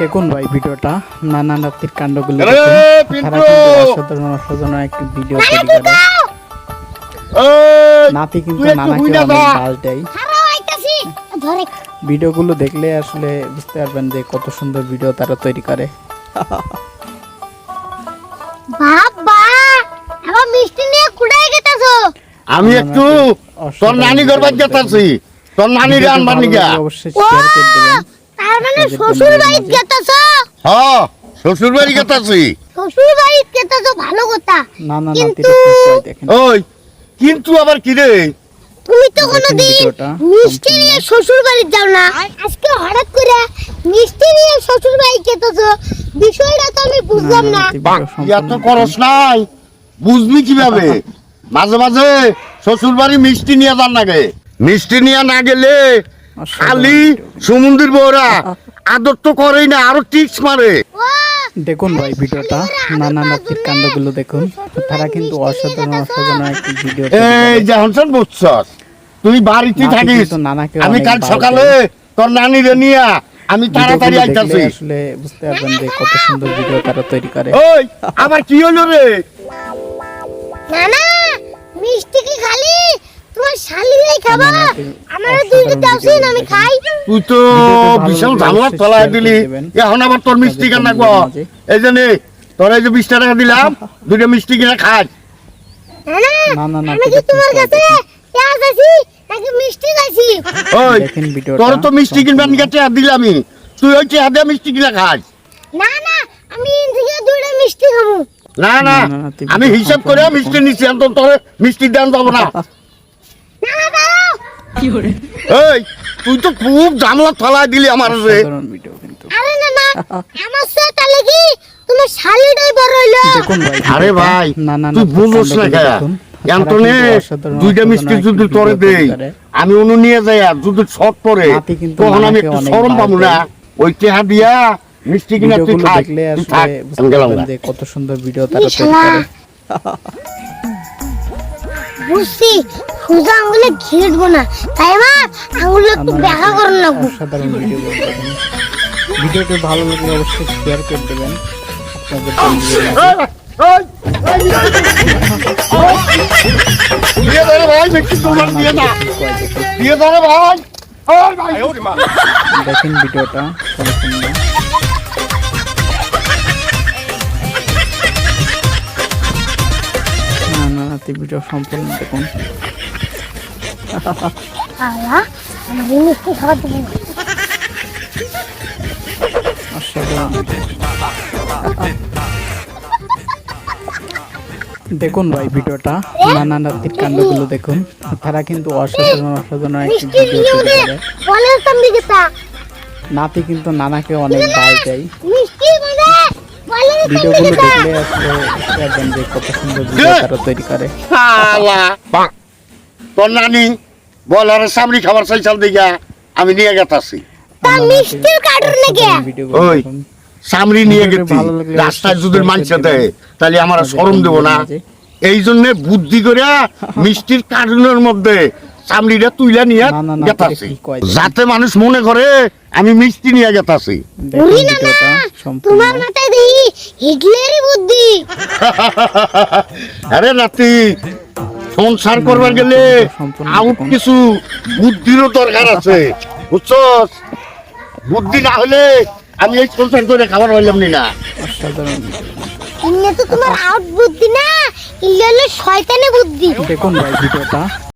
দেখুন ভাই ভিডিওটা নানা নাতির কাণ্ডগুলো অসাধারণ একটি ভিডিও তৈরি করে। নাতি কিন্তু নানাকে। ডাল দেয়। ভিডিওগুলো দেখলে আসলে বুঝতে পারবেন যে কত সুন্দর ভিডিও তারা তৈরি করে। বাবা আমার মিষ্টি নিয়ে কুড়াই গেতাছো। আমি একটু তোর নানি ঘর বাদ গেতাছি তোর নানি রে আনবার নিগা। অবশ্যই শেয়ার করে দেবেন। তার মানে শ্বশুর বাড়ি মাঝে। গেতাছো? হ শ্বশুর বাড়ি গেতাছি। শ্বশুর বাড়ি গেতাছো ভালো কথা। কিন্তু- নাতির সবাই দেখেন। ওই কিন্তু আবার কি রে? তুমি তো কোনোদিন মিষ্টি নিয়ে শ্বশুর বাড়ি যাও না। আজকে হঠাৎ করে মিষ্টি নিয়ে শ্বশুর বাড়ি গেতাছো। বিষয়টা তো আমি বুঝলাম না নানা নাতি বাহ, ভিডিও তো সম্পূর্ণ করস নাই। বুঝবি কীভাবে? মাঝে মাঝে শ্বশুর বাড়ি মিষ্টি নিয়ে যান নাগে মিষ্টি নিয়ে না গেলে খালি। সমুদ্রের বউরা আদর তো করেই না আরও টিক্স মারে। দেখুন ভাই ভিডিওটা নানা নাতির কাণ্ডগুলো দেখুন। তারা কিন্তু অসাধারণ অসাধারণ একটি ভিডিও এই যে হনসন বুঝছস? তুই বাড়িতে থাকিস। আমি কাল সকালে তোর নানিরে নিয়ে আমি তাড়াতাড়ি আইতাছি। আসলে বুঝতে পারবেন যে কত সুন্দর ভিডিও তারা তৈরি করে। ওই আবার কি হলো রে? না না মিষ্টি কি খালি? তোমার শালিরাই খাবা আমার আমি খাই। তুই তো বিশাল ঝামেলা তলায় দিলি। এখন আবার তোর মিষ্টি কেন আপনাদের গো এই জন্য তোর এই যে বিশ টাকা দিলাম দুটো মিষ্টি কিনে খাস না না না, না, না, আমি কি এটা তোমার কাছে পেঁয়াজ আছি নাকি মিষ্টি আছি ওই দেখেন তোর তো মিষ্টি তুই ওই মিষ্টি কিনে খাস না না আমি মিষ্টি খাব। না না হিসাব করে মিষ্টি নিচ্ছি এখন তোর মিষ্টি দেন যাব না। এই তুই তো খুব তলায় দিলি আমার রে। আরে না না আমার সাথে তাহলে কি? তোমার শালিটাই বড় হইল। দেখুন ভাই আরে ভাই তুই বুঝোস না অসাধারণ দুইটা মিষ্টি যদি তোরে দেই আমি অনু নিয়ে যাই আর যদি শর্ট পরে তখন আমি একটু বার পাবো না। ওই টেহা দিয়া মিষ্টি কিনা তুই ভিডিওগুলো তুই আসলে আমি গেলাম না। কত সুন্দর ভিডিও তারা তৈরি করে। বুঝছি। সোজা আঙুলে ঘিরবো না তাই মা আঙুলে একটু নাতির করুন লাগবো অসাধারণ ভিডিও ভিডিওটি ভালো লাগলে অবশ্যই শেয়ার করে দেবেন আপনাদের বন্ধুদের না ভিডিও সম্পূর্ণ দেখুন। দেখুন ভাই ভিডিওটা নানা নাতির কাণ্ডগুলো দেখুন। তারা কিন্তু অসাধারণ অসাধারণ একটি ভিডিও নাতি কিন্তু নানাকে অনেক ভাই দেয়। বলে ভিডিওগুলো দেখলে আসলে যে কত সুন্দর ভিডিও তারা তৈরি করে। তোর নানি বল আরে সামরি খাবার চাইছাল দিঘা আমি নিয়ে গেতাছি। ওই। সামরি নিয়ে গেছি রাস্তায় যদি মানুষ দেয় তাহলে আমার শরম দেবো না। এই জন্য বুদ্ধি করে মিষ্টির কার্টুনের মধ্যে চামড়িটা তুইলা নিয়ে না, না, না, গেতাছি? যাতে মানুষ মনে করে আমি মিষ্টি নিয়ে গেতাছি। তোমার মাথায় বুদ্ধি। আরে নাতি সংসার করবার গেলে আউট কিছু বুদ্ধিরও দরকার আছে বুঝছস? বুদ্ধি না হলে আমি এই সংসার করে খাবার হইলাম নি তো তোমার আউট বুদ্ধি না ইল্লে হলো শয়তানি বুদ্ধি। দেখুন ভাই ভিডিওটা